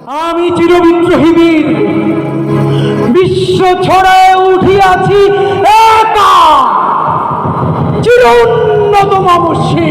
আমি চিরবিদ্রোহী বীর বিশ্ব ছড়ায় উঠিয়াছি একা। চির উন্নত মামসী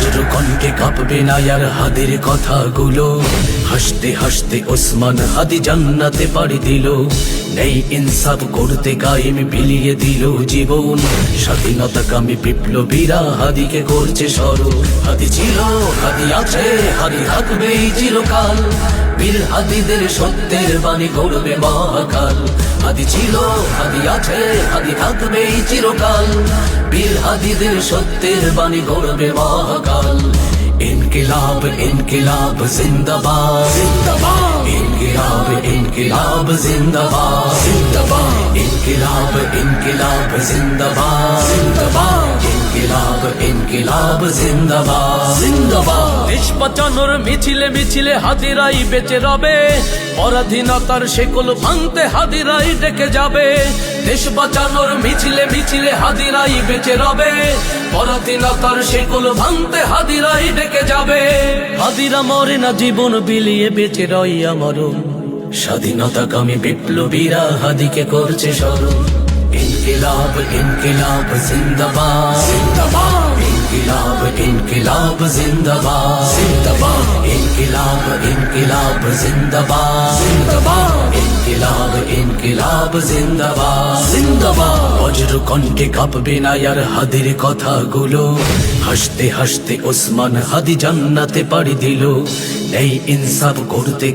বজ্র কণ্ঠে কাঁপবে না আর হাদের কথাগুলো। হাসতে হাসতে ওসমান হাদি জান্নাতে পাড়ি দিল। নেই ইনসাফ করতে কায়েম বিলিয়ে দিল জীবন। স্বাধীনতা কামী বিপ্লবীরা হাদিকে করছে স্মরণ। হাদি ছিল, হাদি আছে, হাদি থাকবে এই চিরকাল। বীর হাদিদের সত্যের বাণী গড়বে মহাকাল। হাদি ছিল হাদি আছে হাদি থাকবে চিরকাল। বীর হাদিদের সত্যের বাণী গড়বে মহাকাল। ইনকিলাব ইনকিলাব জিন্দাবাদ। জিন্দাবাদ। ইনকিলাব ইনকিলাব জিন্দাবাদ। জিন্দাবাদ। ইনকিলাব ইনকিলাব জিন্দাবাদ। জিন্দাবাদ। ইনকিলাব ইনকিলাব জিন্দাবাদ। জিন্দাবাদ। দেশ মিছিলে মিছিলে হাদিরাই বেঁচে রবে। পরাধীনতার শেকল ভাঙতে হাদিরাই ডেকে যাবে। দেশ বাঁচানোর মিছিলে মিছিলে হাদিরাই বেঁচে রবে। পরাধীনতার শেকল ভাঙতে হাদিরাই ডেকে যাবে। হাদিরা মরে না, জীবন বিলিয়ে বেঁচে রই আমারও। স্বাধীনতা কামী বিপ্লবীরা হাদিকে করছে স্মরণ। ইনকিলাব ইনকিলাব জিন্দাবাদ জিন্দাবাদ ইনকিলাব ইনকিলাব জিন্দাবাদ জিন্দাবাদ ইনকিলাব ইনকিলাব জিন্দাবাদ জিন্দাবাদ ইনকিলাব হাসতে হাসতে ওসমান হাদি জান্নাতে পাড়ি দিল। এই করতে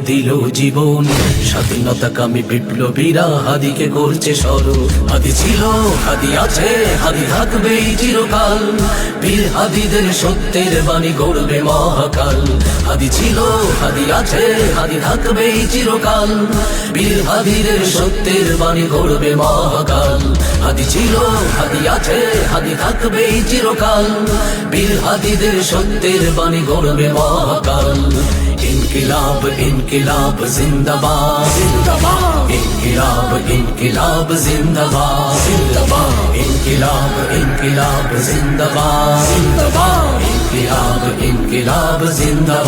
দিল জীবন। স্বাধীনতা বিপ্লবীরা হাদিকে করছে হাদি ছিল, হাদি আছে, হাদি থাকবে চিরকাল। বীর হাদিদের সত্যের বাণী গড়বে মহাকাল। হাদি ছিল, হাদি আছে, হাদি থাকবে এই চিরকাল বীর হাদিদের সত্যের বাণী গড়বে মহাকাল। হাদি ছিল হাদি আছে হাদি থাকবে চিরকাল। বীর হাদিদের সত্যের বাণী গড়বে মহাকাল। ইনকিলাব ইনকিলাব জিন্দাবাদ। জিন্দাবাদ। ইনকিলাব ইনকিলাব জিন্দাবাদ। জিন্দাবাদ। ইনকিলাব ইনকিলাব জিন্দাবাদ। জিন্দাবাদ। ইনকিলাব ইনকিলাব জিন্দাবাদ।